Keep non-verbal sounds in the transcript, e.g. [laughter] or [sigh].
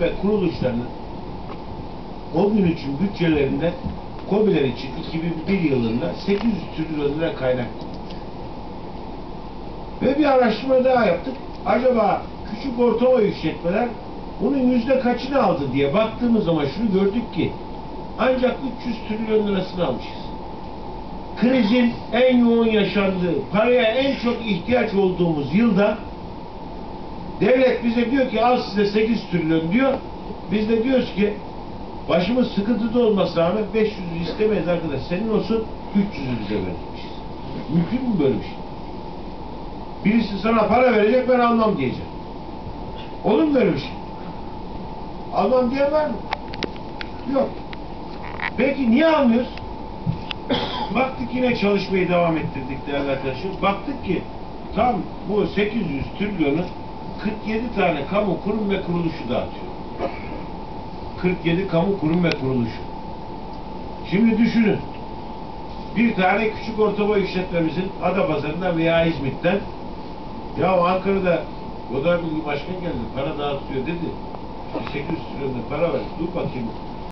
ve kuruluşlarının o gün için bütçelerinde KOBİ'ler için 2001 yılında 800 trilyon lira kaynak. Ve bir araştırma daha yaptık. Acaba küçük orta işletmeler bunun yüzde kaçını aldı diye baktığımız zaman şunu gördük ki ancak 300 trilyon lirasını almışız. Krizin en yoğun yaşandığı, paraya en çok ihtiyaç olduğumuz yılda devlet bize diyor ki al size 8 trilyon diyor. Biz de diyoruz ki başımız sıkıntıda olmasına rağmen 500 istemeyiz arkadaş. Senin olsun 300'ü bize verilmişiz. Mümkün mü böyle bir şey? Birisi sana para verecek ben almam diyecek. Olur mu böyle bir şey? Almam diyen var mı? Yok. Peki niye almıyoruz? [coughs] Baktık yine çalışmayı devam ettirdik değerli arkadaşlar. Baktık ki tam bu 800 trilyonu 47 tane kamu kurum ve kuruluşu dağıtıyor. 47 kamu kurum ve kuruluşu. Şimdi düşünün. Bir tane küçük orta boy işletmemizin Adapazarı'ndan veya İzmit'ten ya Ankara'da Godar Bilgi Başkan geldi para dağıtıyor dedi. 800 trilyon para ver. Dur bakayım